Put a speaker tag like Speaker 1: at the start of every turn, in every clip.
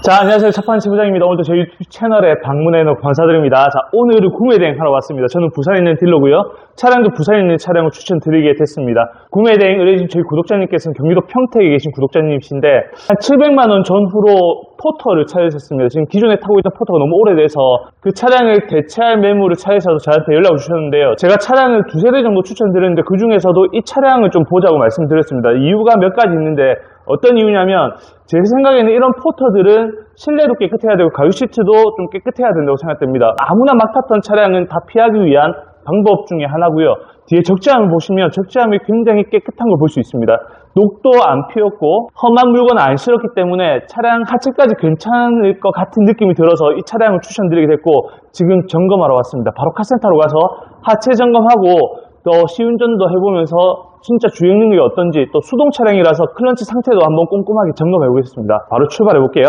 Speaker 1: 자, 안녕하세요. 첫판 지부장입니다. 오늘도 저희 유튜브 채널에 방문해 놓고 감사드립니다. 자, 오늘은 구매 대행 하러 왔습니다. 저는 부산에 있는 딜러고요. 차량도 부산에 있는 차량을 추천드리게 됐습니다. 구매 대행 의뢰진 저희 구독자님께서는 경기도 평택에 계신 구독자님이신데 한 700만 원 전후로 포터를 찾으셨습니다. 지금 기존에 타고 있던 포터가 너무 오래돼서 그 차량을 대체할 매물을 찾으셔서 저한테 연락을 주셨는데요. 제가 차량을 두세 대 정도 추천드렸는데 그 중에서도 이 차량을 좀 보자고 말씀드렸습니다. 이유가 몇 가지 있는데 어떤 이유냐면 제 생각에는 이런 포터들은 실내도 깨끗해야 되고 가유 시트도 좀 깨끗해야 된다고 생각됩니다. 아무나 막 탔던 차량은 다 피하기 위한 방법 중에 하나고요. 뒤에 적재함을 보시면 적재함이 굉장히 깨끗한 걸 볼 수 있습니다. 녹도 안 피었고 험한 물건 안 실었기 때문에 차량 하체까지 괜찮을 것 같은 느낌이 들어서 이 차량을 추천드리게 됐고 지금 점검하러 왔습니다. 바로 카센터로 가서 하체 점검하고 또 시운전도 해보면서 진짜 주행 능력이 어떤지 또 수동 차량이라서 클런치 상태도 한번 꼼꼼하게 점검해 보겠습니다. 바로 출발해 볼게요.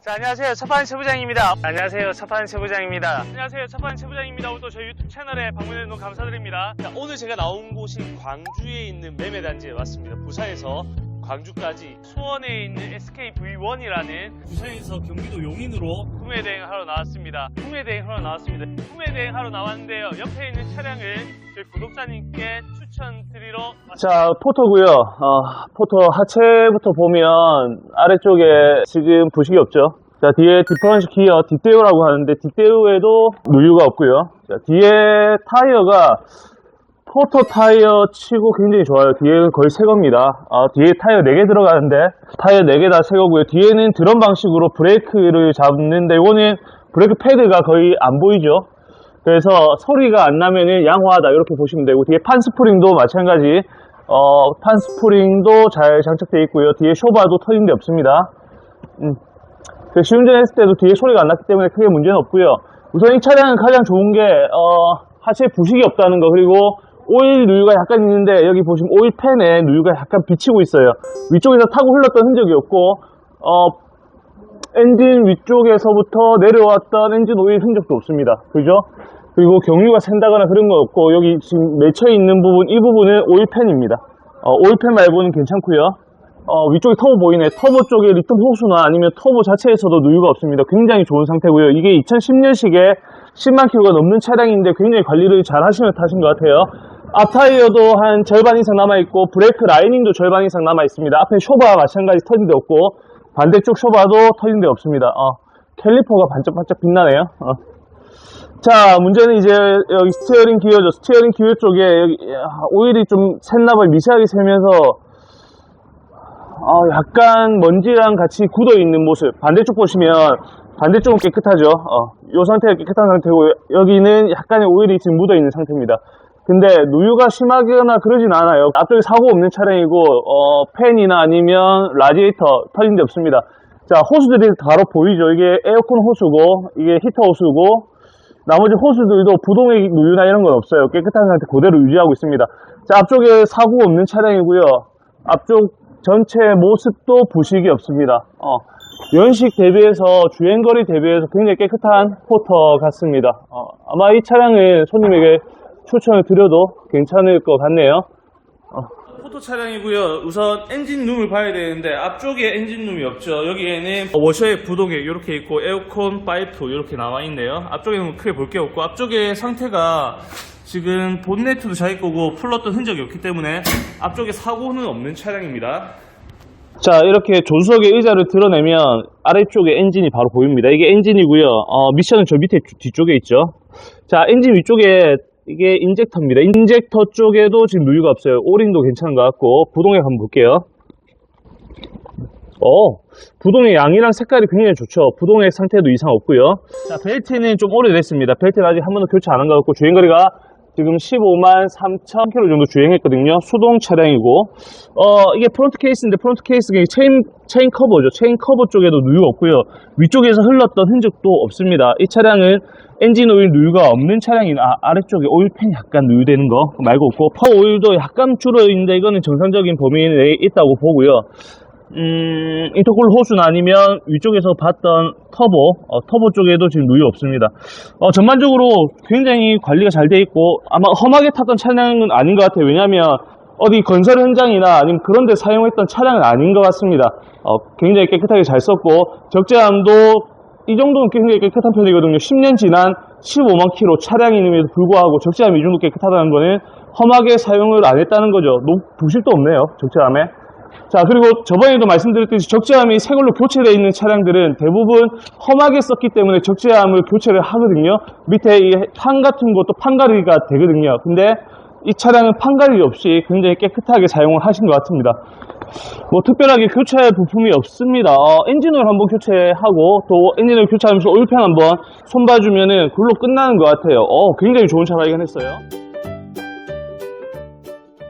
Speaker 1: 자, 안녕하세요. 차판 세부장입니다. 안녕하세요. 차판 세부장입니다. 안녕하세요. 차판 세부장입니다. 오늘도 저희 유튜브 채널에 방문해 주셔서 감사드립니다. 자, 오늘 제가 나온 곳이 광주에 있는 매매단지에 왔습니다. 부산에서 광주까지 수원에 있는 SKV1이라는 부산에서 경기도 용인으로 구매 대행 하러 나왔습니다. 구매 대행 하러 나왔습니다. 구매 대행 하러 나왔는데요. 옆에 있는 차량을 저희 구독자님께 추천드리러 자, 포터고요. 어, 포터 하체부터 보면 아래쪽에 지금 부식이 없죠. 자, 뒤에 디퍼런셜 기어 뒷대우라고 하는데 뒷대우에도 누유가 없고요. 자, 뒤에 타이어가 포터 타이어 치고 굉장히 좋아요. 뒤에는 거의 새 겁니다. 아, 뒤에 타이어 4개 들어가는데 타이어 4개 다 새 거고요. 뒤에는 드럼 방식으로 브레이크를 잡는데 이거는 브레이크 패드가 거의 안 보이죠. 그래서 소리가 안 나면은 양호하다 이렇게 보시면 되고 뒤에 판 스프링도 마찬가지 어, 판 스프링도 잘 장착되어 있고요. 뒤에 쇼바도 터진 데 없습니다. 음. 그 시운전 했을 때도 뒤에 소리가 안 났기 때문에 크게 문제는 없고요. 우선 이 차량은 가장 좋은 게 어, 하체에 부식이 없다는 거 그리고 오일 누유가 약간 있는데 여기 보시면 오일 팬에 누유가 약간 비치고 있어요. 위쪽에서 타고 흘렀던 흔적이 없고 어, 엔진 위쪽에서부터 내려왔던 엔진 오일 흔적도 없습니다. 그죠? 그리고 경유가 샌다거나 그런 거 없고 여기 지금 맺혀 있는 부분 이 부분은 오일팬입니다. 어, 오일팬 말고는 괜찮고요. 어, 위쪽에 터보 보이네. 터보 쪽에 리턴 호수나 아니면 터보 자체에서도 누유가 없습니다. 굉장히 좋은 상태고요. 이게 2010년식에 10만 킬로가 넘는 차량인데 굉장히 관리를 잘 하시면 타신 것 같아요. 앞타이어도 한 절반 이상 남아있고 브레이크 라이닝도 절반 이상 남아있습니다. 앞에 쇼바와 마찬가지 터진 데 없고 반대쪽 쇼바도 터진 데 없습니다. 어, 캘리퍼가 반짝반짝 빛나네요. 어. 자, 문제는 이제 여기 스티어링 기어죠. 스티어링 기어 쪽에 여기 아, 오일이 좀 샜나봐요. 미세하게 새면서 어, 약간 먼지랑 같이 굳어 있는 모습. 반대쪽 보시면 반대쪽은 깨끗하죠. 어, 이 상태가 깨끗한 상태고 여기는 약간의 오일이 지금 묻어 있는 상태입니다. 근데 누유가 심하거나 그러진 않아요. 앞쪽에 사고 없는 차량이고 어, 팬이나 아니면 라디에이터 터진 데 없습니다. 자, 호수들이 바로 보이죠. 이게 에어컨 호수고 이게 히터 호수고 나머지 호수들도 부동의 누유나 이런 건 없어요. 깨끗한 상태 그대로 유지하고 있습니다. 자, 앞쪽에 사고 없는 차량이고요. 앞쪽 전체 모습도 부식이 없습니다. 어, 연식 대비해서 주행거리 대비해서 굉장히 깨끗한 포터 같습니다. 어, 아마 이 차량은 손님에게 추천을 드려도 괜찮을 것 같네요. 포토 차량이고요. 우선 엔진 룸을 봐야 되는데 앞쪽에 엔진 룸이 없죠. 여기에는 워셔의 부동액 이렇게 있고 에어컨 파이프 이렇게 나와 있네요. 앞쪽에는 크게 볼 게 없고 앞쪽에 상태가 지금 본네트도 잘 거고 풀렀던 흔적이 없기 때문에 앞쪽에 사고는 없는 차량입니다. 자 이렇게 조수석의 의자를 드러내면 아래쪽에 엔진이 바로 보입니다. 이게 엔진이고요. 어, 미션은 저 밑에 뒤쪽에 있죠. 자 엔진 위쪽에 이게 인젝터입니다. 인젝터 쪽에도 지금 누유가 없어요. 오링도 괜찮은 것 같고 부동액 한번 볼게요. 어, 부동의 양이랑 색깔이 굉장히 좋죠. 부동의 상태도 이상 없고요. 자, 벨트는 좀 오래됐습니다. 벨트는 아직 한 번도 교체 안 한 것 같고 주행거리가 지금 15만 3천 킬로 정도 주행했거든요. 수동 차량이고 어, 이게 프론트 케이스인데 프론트 케이스가 체인 체인 커버죠. 체인 커버 쪽에도 누유 없고요. 위쪽에서 흘렀던 흔적도 없습니다. 이 차량은 엔진 오일 누유가 없는 차량이 아, 아래쪽에 오일팬 약간 누유되는 거 말고 없고 파워 오일도 약간 줄어 있는데 이거는 정상적인 범위 내에 있다고 보고요. 음, 인터쿨 호수나 아니면 위쪽에서 봤던 터보, 어, 터보 쪽에도 지금 누유 없습니다. 어, 전반적으로 굉장히 관리가 잘 돼 있고 아마 험하게 탔던 차량은 아닌 것 같아요. 왜냐하면 어디 건설 현장이나 아니면 그런 데 사용했던 차량은 아닌 것 같습니다. 어, 굉장히 깨끗하게 잘 썼고 적재함도 이 정도는 굉장히 깨끗한 편이거든요. 10년 지난 15만 킬로 차량임에도 불구하고 적재함이 이 정도 깨끗하다는 거는 험하게 사용을 안 했다는 거죠. 노, 부실도 없네요. 적재함에. 자, 그리고 저번에도 말씀드렸듯이 적재함이 새 걸로 교체되어 있는 차량들은 대부분 험하게 썼기 때문에 적재함을 교체를 하거든요. 밑에 이 판 같은 것도 판가리가 되거든요. 근데 이 차량은 판가리 없이 굉장히 깨끗하게 사용을 하신 것 같습니다. 뭐 특별하게 교체할 부품이 없습니다. 어, 엔진오일 한번 교체하고 또 엔진오일 교체하면서 오일팬 한번 손봐주면 은 그걸로 끝나는 것 같아요. 어, 굉장히 좋은 차 발견했어요.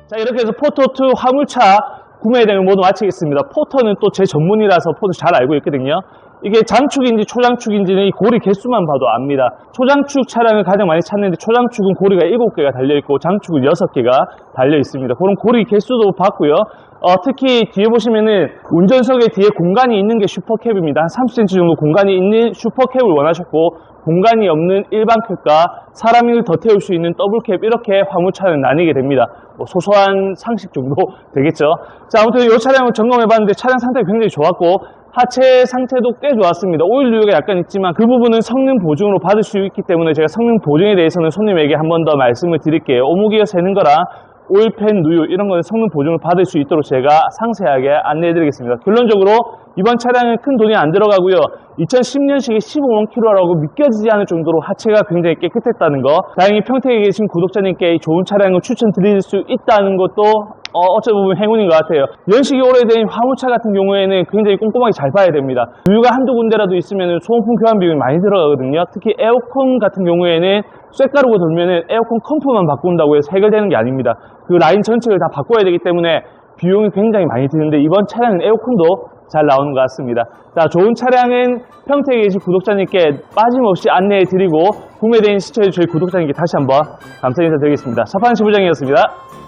Speaker 1: 자 이렇게 해서 포토2 화물차 구매 대행 모두 마치겠습니다. 포터는 또 제 전문이라서 포터 잘 알고 있거든요. 이게 장축인지 초장축인지는 이 고리 개수만 봐도 압니다. 초장축 차량을 가장 많이 찾는데 초장축은 고리가 7개가 달려있고 장축은 6개가 달려있습니다. 그런 고리 개수도 봤고요. 어, 특히 뒤에 보시면은 운전석에 뒤에 공간이 있는 게 슈퍼캡입니다. 한 30cm 정도 공간이 있는 슈퍼캡을 원하셨고 공간이 없는 일반 캡과 사람을 더 태울 수 있는 더블캡 이렇게 화물차는 나뉘게 됩니다. 뭐 소소한 상식 정도 되겠죠. 자 아무튼 이 차량을 점검해봤는데 차량 상태가 굉장히 좋았고 하체 상태도 꽤 좋았습니다. 오일 누유가 약간 있지만 그 부분은 성능 보증으로 받을 수 있기 때문에 제가 성능 보증에 대해서는 손님에게 한 번 더 말씀을 드릴게요. 오목이어 세는 거랑 오일팬 누유 이런 거는 성능 보증을 받을 수 있도록 제가 상세하게 안내해 드리겠습니다. 결론적으로 이번 차량은 큰 돈이 안 들어가고요. 2010년식에 15만 킬로라고 믿겨지지 않을 정도로 하체가 굉장히 깨끗했다는 거. 다행히 평택에 계신 구독자님께 이 좋은 차량을 추천드릴 수 있다는 것도 어, 어찌 보면 행운인 것 같아요. 연식이 오래된 화물차 같은 경우에는 굉장히 꼼꼼하게 잘 봐야 됩니다. 누유가 한두 군데라도 있으면 소모품 교환 비용이 많이 들어가거든요. 특히 에어컨 같은 경우에는 쇳가루가 돌면은 에어컨 컴프만 바꾼다고 해서 해결되는 게 아닙니다. 그 라인 전체를 다 바꿔야 되기 때문에 비용이 굉장히 많이 드는데 이번 차량은 에어컨도 잘 나오는 것 같습니다. 자, 좋은 차량은 평택에 계신 구독자님께 빠짐없이 안내해 드리고 구매된 시청해 주실 구독자님께 다시 한번 감사 인사 드리겠습니다. 차판 지부장이었습니다.